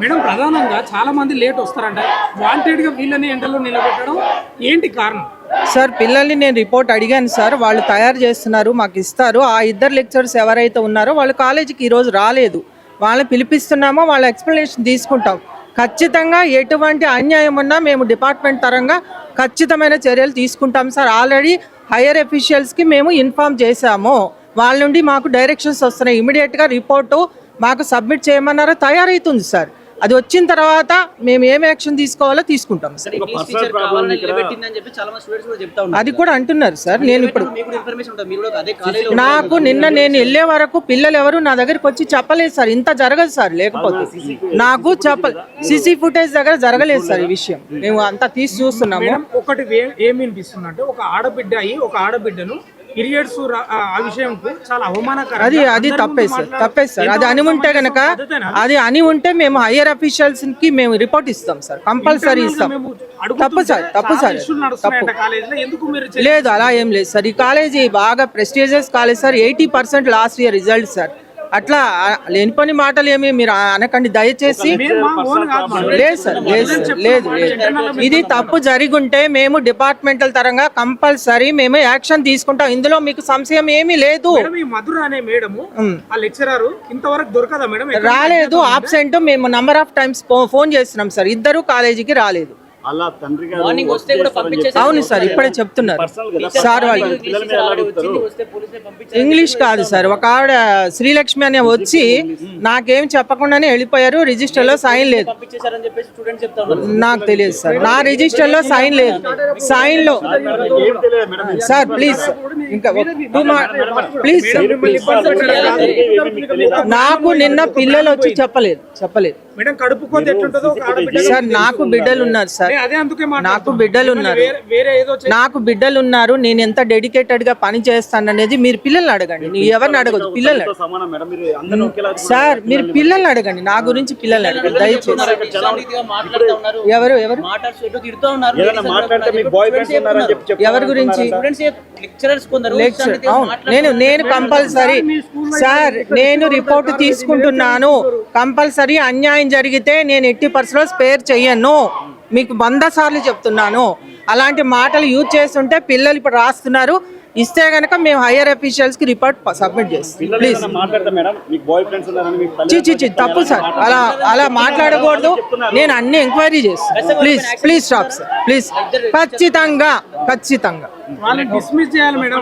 Madam ప్రధానంగా చాలా మంది లేట్ వస్తారంట. వాంటెడ్గా వీళ్ళని ఎండలో నిలబెట్టడం ఏంటి కారణం? సార్ పిల్లల్ని నేను రిపోర్ట్ అడిగాను సార్. వాళ్ళు తయారు చేస్తున్నారు మాకు ఇస్తారు. ఆ ఇద్దరు లెక్చరర్స్ ఎవరైతే ఉన్నారో వాళ్ళు కాలేజీకి ఈరోజు రాలేదు. వాళ్ళని పిలిపిస్తున్నామో వాళ్ళ ఎక్స్ప్లెనేషన్ తీసుకుంటాం. ఖచ్చితంగా ఎటువంటి అన్యాయం ఉన్నా మేము డిపార్ట్మెంట్ తరంగా ఖచ్చితమైన చర్యలు తీసుకుంటాం సార్. ఆల్రెడీ హైయర్ అఫీషియల్స్కి మేము ఇన్ఫామ్ చేశాము. వాళ్ళ నుండి మాకు డైరెక్షన్స్ వస్తున్నాయి. ఇమీడియట్గా రిపోర్టు మాకు సబ్మిట్ చేయమన్నారో తయారవుతుంది సార్. అది వచ్చిన తర్వాత మేము ఏం యాక్షన్ తీసుకోవాలో తీసుకుంటాం సార్. ఇంగ్లీష్ టీచర్ కావాలని నిలబెట్టిందని చెప్పి చాలా మంది స్టూడెంట్స్ కూడా చెప్తా ఉన్నారు అది కూడా అంటున్నారు సార్. నేను ఇప్పుడు నాకు నిన్న నేను వెళ్ళే వరకు పిల్లలు ఎవరు నా దగ్గరికి వచ్చి చెప్పలేదు సార్. ఇంత జరగదు సార్ లేకపోతే. నాకు చెప్ప సిసి ఫుటేజ్ దగ్గర జరగలేదు సార్ ఈ విషయం. మేము అంతా తీసి చూస్తున్నాము. ఒకటి ఏమి వినిపిస్తుందంటే ఒక ఆడబిడ్డ అయ్యి ఒక ఆడబిడ్డను పీరియడ్స్ ఆ విషయంకు చాలా అవమానకరం అది అది తప్పే సార్ తప్పే సార్. అది అని ఉంటే గనక అది అని ఉంటే మేము హయ్యర్ అఫీషియల్స్కి మేము రిపోర్ట్ ఇస్తాం సార్. కంపల్సరీ ఇస్తాం. తప్పు సార్ తప్పు సార్ తప్పు. లేదు అలా ఏం లేదు సార్. ఈ కాలేజీ బాగా prestigious college sir. Eighty percent last year result sir. అట్లా ఆ, లేనిపోని మాటలు ఏమి మీరు అనకండి. దయచేసి లేదు సార్ లేదు లేదు లేదు ఇది తప్పు జరిగుంటే మేము డిపార్ట్మెంటల్ తరంగా కంపల్సరీ మేము యాక్షన్ తీసుకుంటాం. ఇందులో మీకు సంశయం ఏమీ లేదు. మేడం ఈ మధుర అనే మేడము ఆ లెక్చరర్ ఇంతవరకు దొరకదా మేడం? రాలేదు. ఆబ్సెంట్ మేము నంబర్ ఆఫ్ టైమ్స్ ఫోన్ చేస్తున్నాం సార్. ఇద్దరు కాలేజీకి రాలేదు. అలా తండ్రి గారు మార్నింగ్ వస్తే కూడా పంపించేసి అవును సార్ ఇప్పుడే చెప్తున్నారు సార్ వాళ్ళు ఇంగ్లీష్ కాదు సార్ ఒక ఆవిడ శ్రీలక్ష్మి అనే వచ్చి నాకేం చెప్పకుండానే వెళ్ళిపోయారు రిజిస్టర్లో సైన్ లేదు నాకు తెలియదు సార్ నా రిజిస్టర్లో సైన్ లేదు సైన్లో సార్ ప్లీజ్ ఇంకా టూ ప్లీజ్ సార్ ప్లీజ్ నాకు నిన్న పిల్లలు వచ్చి చెప్పలేదు చెప్పలేదు. మేడం కడుపు కోత ఎట్లుంటుందో ఒక ఆడబిడ్డ సార్ నాకు బిడ్డలు ఉన్నారు సార్. అదే అందుకే నాకు బిడ్డలు ఉన్నారు. నాకు బిడ్డలు ఉన్నారు నేను ఎంత డెడికేటెడ్గా పని చేస్తాను అనేది మీరు పిల్లల్ని అడగండి. నీ ఎవరిని అడగదు ఒకేలా సార్ మీరు పిల్లల్ని అడగండి నా గురించి పిల్లల్ని అడగండి దయచేసి. ఇష్టారీతిగా మాట్లాడుతూ ఉన్నారు. ఎవరు ఎవరు? మాట్లాడుతూ ఎటు తిడుతూ ఉన్నారు. ఏదైనా మాట్లాడితే మీకు బాయ్ ఫ్రెండ్స్ ఉన్నారని చెప్పి చెప్తున్నారు. ఎవరి గురించి? స్టూడెంట్స్ లెక్చరర్స్ అవును. నేను నేను కంపల్సరీ సార్ నేను రిపోర్ట్ తీసుకుంటున్నాను. కంపల్సరీ అన్యాయం జరిగితే నేను ఎట్టి పరిస్థితుల్లో స్పేర్ చెయ్యను. మీకు వంద సార్లు చెప్తున్నాను. అలాంటి మాటలు యూజ్ చేస్తుంటే పిల్లలు ఇప్పుడు రాస్తున్నారు. ఇస్తే గనక మేము హైయర్ అఫీషియల్స్కి రిపోర్ట్ సబ్మిట్ చేస్తాం. ప్లీజ్ ఏదైనా మాట్లాడితే మేడం? మీకు బాయ్ ఫ్రెండ్స్ ఉన్నారని మీకు చి తల్లి చి చి తప్పు సార్. అలా అలా మాట్లాడకూడదు. నేను అన్ని ఎంక్వైరీ చేస్తాను. Please please stop sir please ఖచ్చితంగా. ఖచ్చితంగా. వాళ్ళని డిస్మిస్ చేయాలి మేడం.